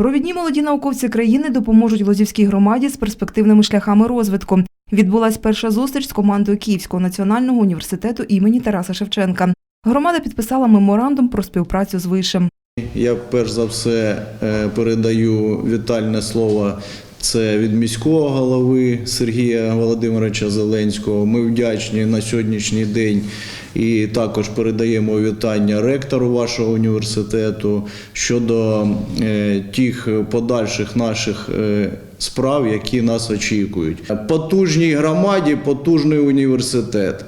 Провідні молоді науковці країни допоможуть Лозівській громаді з перспективними шляхами розвитку. Відбулась перша зустріч з командою Київського національного університету імені Тараса Шевченка. Громада підписала меморандум про співпрацю з вишем. Я перш за все е, передаю вітальне слово. Це від міського голови Сергія Володимировича Зеленського. Ми вдячні на сьогоднішній день і також передаємо вітання ректору вашого університету щодо е, тих подальших наших е, справ, які нас очікують. Потужній громаді, потужний університет.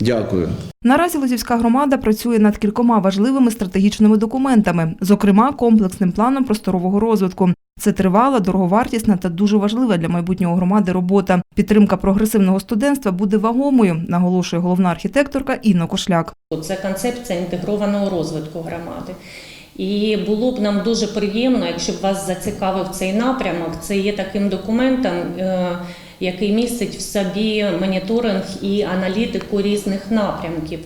Дякую. Наразі Лозівська громада працює над кількома важливими стратегічними документами, зокрема комплексним планом просторового розвитку. Це тривала, дороговартісна та дуже важлива для майбутнього громади робота. Підтримка прогресивного студентства буде вагомою, наголошує головна архітекторка Інна Кошляк. Це концепція інтегрованого розвитку громади. І було б нам дуже приємно, якщо б вас зацікавив цей напрямок. Це є таким документом, е, який містить в собі моніторинг і аналітику різних напрямків.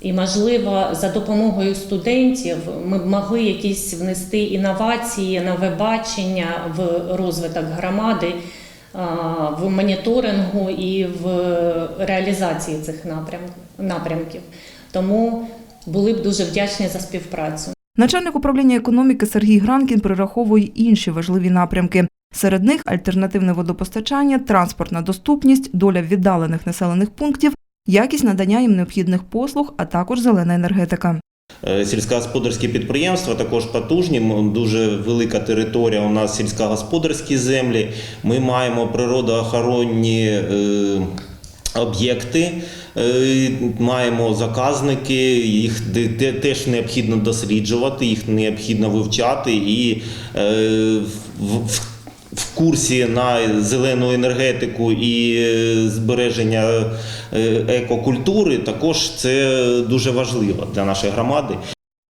І, можливо, за допомогою студентів ми б могли якісь внести інновації, нове бачення в розвиток громади, в моніторингу і в реалізації цих напрям- напрямків. Тому були б дуже вдячні за співпрацю. Начальник управління економіки Сергій Гранкін перераховує інші важливі напрямки. Серед них альтернативне водопостачання, транспортна доступність, доля віддалених населених пунктів, якість надання їм необхідних послуг, а також зелена енергетика. Е, Сільськогосподарські підприємства також потужні. Дуже велика територія у нас сільськогосподарські землі. Ми маємо природоохоронні е, об'єкти, е, маємо заказники. Їх теж необхідно досліджувати, їх необхідно вивчати і в- в курсі на зелену енергетику і е, збереження е, екокультури, також це дуже важливо для нашої громади.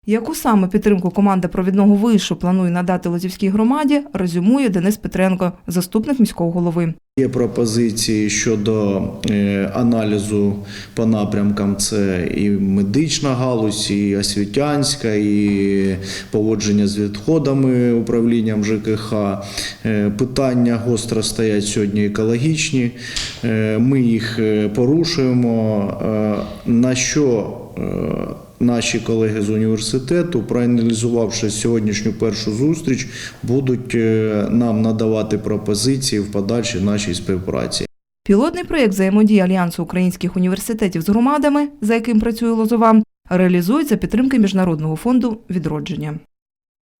Яку саме підтримку команда провідного вишу планує надати Лозівській громаді, резюмує Денис Петренко, заступник міського голови. Є пропозиції щодо е, аналізу по напрямкам: це і медична галузь, і освітянська, і поводження з відходами управлінням ЖКХ. Е, Питання гостро стоять сьогодні екологічні. Е, Ми їх порушуємо. На що Наші колеги з університету, проаналізувавши сьогоднішню першу зустріч, будуть е, нам надавати пропозиції в подальшій нашій співпраці. Пілотний проєкт взаємодії Альянсу українських університетів з громадами, за яким працює Лозова, реалізується підтримки Міжнародного фонду відродження.